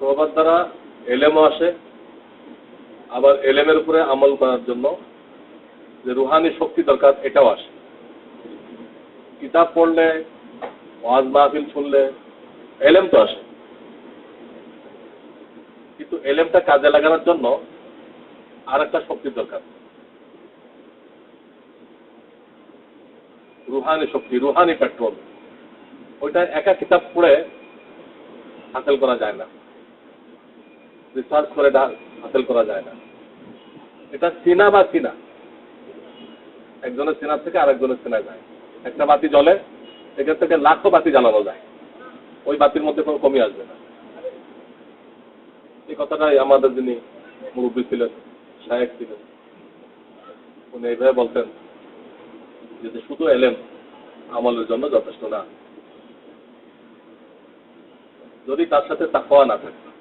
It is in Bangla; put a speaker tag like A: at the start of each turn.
A: সোহবত দ্বারা এলেমও আসে, আবার এলেমের উপরে আমল করার জন্য যে রুহানি শক্তি দরকার, এটাও আসে। কিতাব পড়লে, ওয়াজ মাহফিল শুনলে এলেম তো আসে। কিন্তু এলেমটা কাজে লাগানোর জন্য আর একটা শক্তির দরকার। রুহানি শক্তি, রুহানি পেট্রোল ওইটা একা কিতাব পড়ে হাসিল করা যায় না। রিসার্চ করে ডা- হাসিল করা যায় না। এটা চিনা বা চিনা একজনের চেনার থেকে আরেকজনের চেনা যায়। একটা বাতি জ্বলে, এখান থেকে লাখো বাতি জ্বালানো যায়। ওই বাতির মধ্যে কোনো কমি আসবে না। এই কথাটাই আমাদের যিনি মুরব্বী ছিলেন সাহেব ছিলেন, উনি এইভাবে বলতেন যে শুধু এলেম আমলের জন্য যথেষ্ট না। যদি তার সাথে তাকওয়া না থাকে